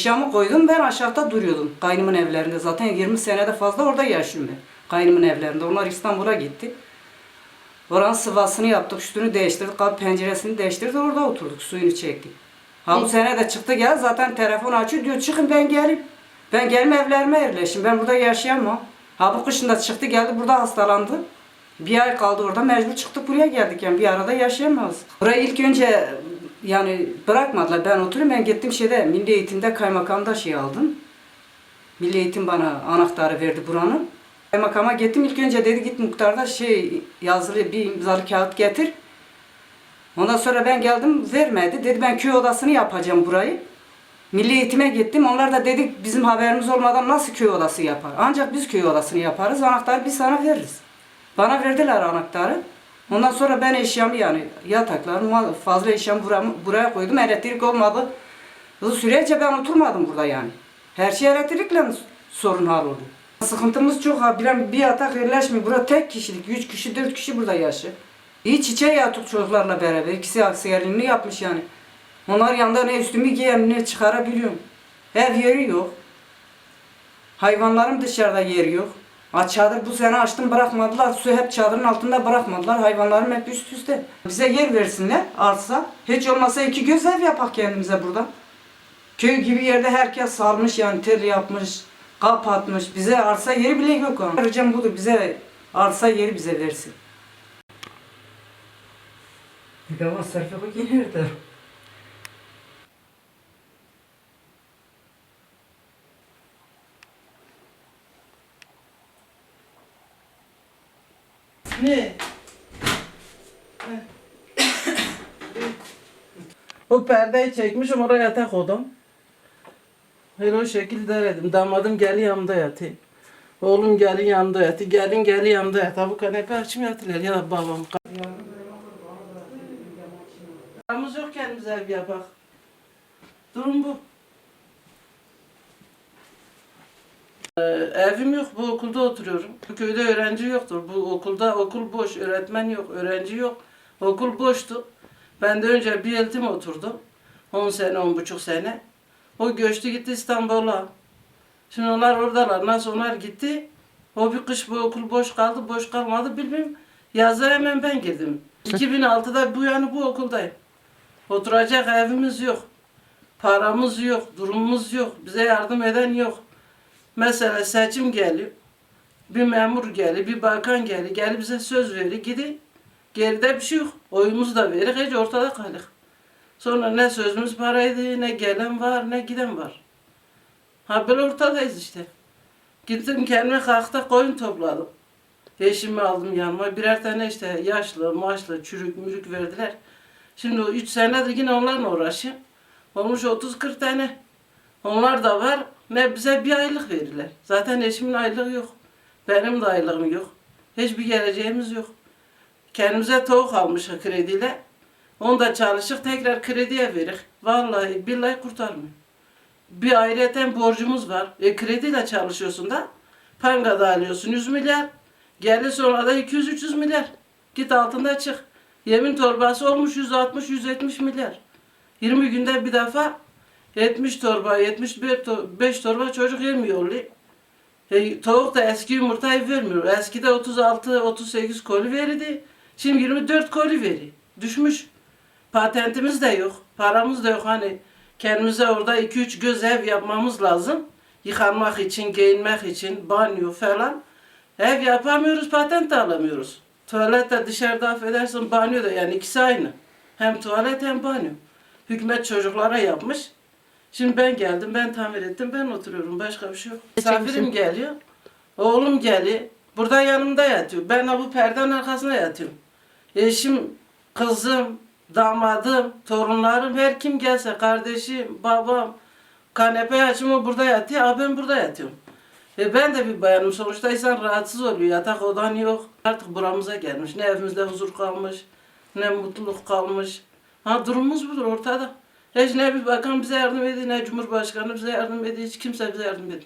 Eşyamı koydum ben aşağıda duruyordum. Kaynımın evlerinde zaten 20 senede fazla orada yaşıyorum ben. Kaynımın evlerinde. Onlar İstanbul'a gitti. Oranın sıvasını yaptık, üstünü değiştirdik, kapı penceresini değiştirdik, orada oturduk, suyunu çektik. Ha bu sene de çıktı gel, zaten telefon açıyor, diyor çıkın ben geleyim. Ben gelme evlerime yerleşim, ben burada yaşayamam. Ha bu kışın da çıktı geldi, burada hastalandı. Bir ay kaldı orada, mecbur çıktık buraya geldik yani bir arada yaşayamaz. Burayı ilk önce yani bırakmadılar, ben oturuyorum, ben gittim şeyde, Milli Eğitim'de kaymakamda şey aldım. Milli Eğitim bana anahtarı verdi buranın. Kaymakama gittim ilk önce dedi git muhtarda şey yazılı bir imzalı kağıt getir. Ondan sonra ben geldim vermedi. Dedi ben köy odasını yapacağım burayı. Milli eğitime gittim. Onlar da dedik bizim haberimiz olmadan nasıl köy odası yapar? Ancak biz köy odasını yaparız. Anahtarı biz sana veririz. Bana verdiler anahtarı. Ondan sonra ben eşyamı yani yataklarımı fazla eşyamı buraya, koydum. Elektrik olmadı. Bu sürece ben oturmadım burada yani. Her şey elektrikle sorun hal oldu. Sıkıntımız çok ha. Bir, bir yatak yerleşmiyor. Burada tek kişilik. Üç kişi, dört kişi burada yaşıyor. İyi çiçeği yatık çocuklarla beraber. İkisi askerliğini yapmış yani. Onlar yanında ne üstümü giyem ne çıkarabiliyorum. Ev yeri yok. Hayvanlarım dışarıda yeri yok. Ha, çadır bu sene açtım bırakmadılar. Su hep çadırın altında bırakmadılar. Hayvanlarım hep üst üste. Bize yer versinler arsa. Hiç olmasa iki göz ev yapak kendimize burada. Köy gibi yerde herkes salmış yani tel yapmış, kapatmış. Bize arsa yeri bile yok ama. Ricam budur bize arsa yeri bize versin. Bir de masrafı nerede? Ne? o perdeyi çekmişim oraya yatak odam. Öyle o şekilde dedim. Damadım geli yanımda yatı. Oğlum gelin yanımda yatı. Gelin geli yanımda yatı. Bu kanepe açım yatılar ya da babam. Paramız yok kendimize ev yapak. Durum bu. Ee, evim yok, bu okulda oturuyorum. Bu köyde öğrenci yoktur. Bu okulda okul boş, öğretmen yok, öğrenci yok. Okul boştu. Ben de önce bir eltim oturdum. 10 sene, 10 buçuk sene. O göçtü gitti İstanbul'a. Şimdi onlar oradalar. Nasıl onlar gitti? O bir kış bu okul boş kaldı, boş kalmadı bilmiyorum. Yazda hemen ben girdim. 2006'da bu yani bu okuldayım. Oturacak evimiz yok. Paramız yok, durumumuz yok. Bize yardım eden yok. Mesela seçim geliyor. Bir memur geliyor, bir bakan geliyor. Gelip bize söz veriyor. Gidi. Geride bir şey yok. Oyumuzu da verir. Hiç ortada kalır. Sonra ne sözümüz paraydı, ne gelen var, ne giden var. Ha böyle ortadayız işte. Gittim kendime kalkta koyun topladım. Eşimi aldım yanıma. Birer tane işte yaşlı, maçlı, çürük, mürük verdiler. Şimdi o üç senedir yine onlarla uğraşıyorum. Olmuş 30-40 tane. Onlar da var. Ne bize bir aylık verirler. Zaten eşimin aylığı yok. Benim de aylığım yok. Hiçbir geleceğimiz yok. Kendimize tavuk almışız krediyle. Onu da çalışıp tekrar krediye verir. Vallahi billahi kurtarmıyor. Bir ayrıyeten borcumuz var. E krediyle çalışıyorsun da. Pangada alıyorsun 100 milyar. Geldi sonra da 200-300 milyar. Git altında çık. Yemin torbası olmuş 160-170 milyar. 20 günde bir defa 70 torba, 75 torba çocuk yemiyor. E, tavuk da eski yumurtayı vermiyor. Eskide 36-38 koli verirdi. Şimdi 24 koli veriyor. Düşmüş. Patentimiz de yok. Paramız da yok. Hani kendimize orada 2-3 göz ev yapmamız lazım. Yıkanmak için, giyinmek için, banyo falan. Ev yapamıyoruz, patent de alamıyoruz. Tuvalet de dışarıda affedersin, banyo da yani ikisi aynı. Hem tuvalet hem banyo. Hükümet çocuklara yapmış. Şimdi ben geldim, ben tamir ettim, ben oturuyorum. Başka bir şey yok. Misafirim geliyor. Oğlum geliyor. Burada yanımda yatıyor. Ben de bu perdenin arkasında yatıyorum. Eşim, kızım, damadım, torunlarım, her kim gelse, kardeşim, babam, kanepe açımı burada yatıyor, abi ben burada yatıyorum. E ben de bir bayanım. Sonuçta insan rahatsız oluyor. Yatak odan yok. Artık buramıza gelmiş. Ne evimizde huzur kalmış, ne mutluluk kalmış. Ha durumumuz budur ortada. Ne bir bakan bize yardım ediyor, cumhurbaşkanı bize yardım ediyor, hiç kimse bize yardım etmiyor.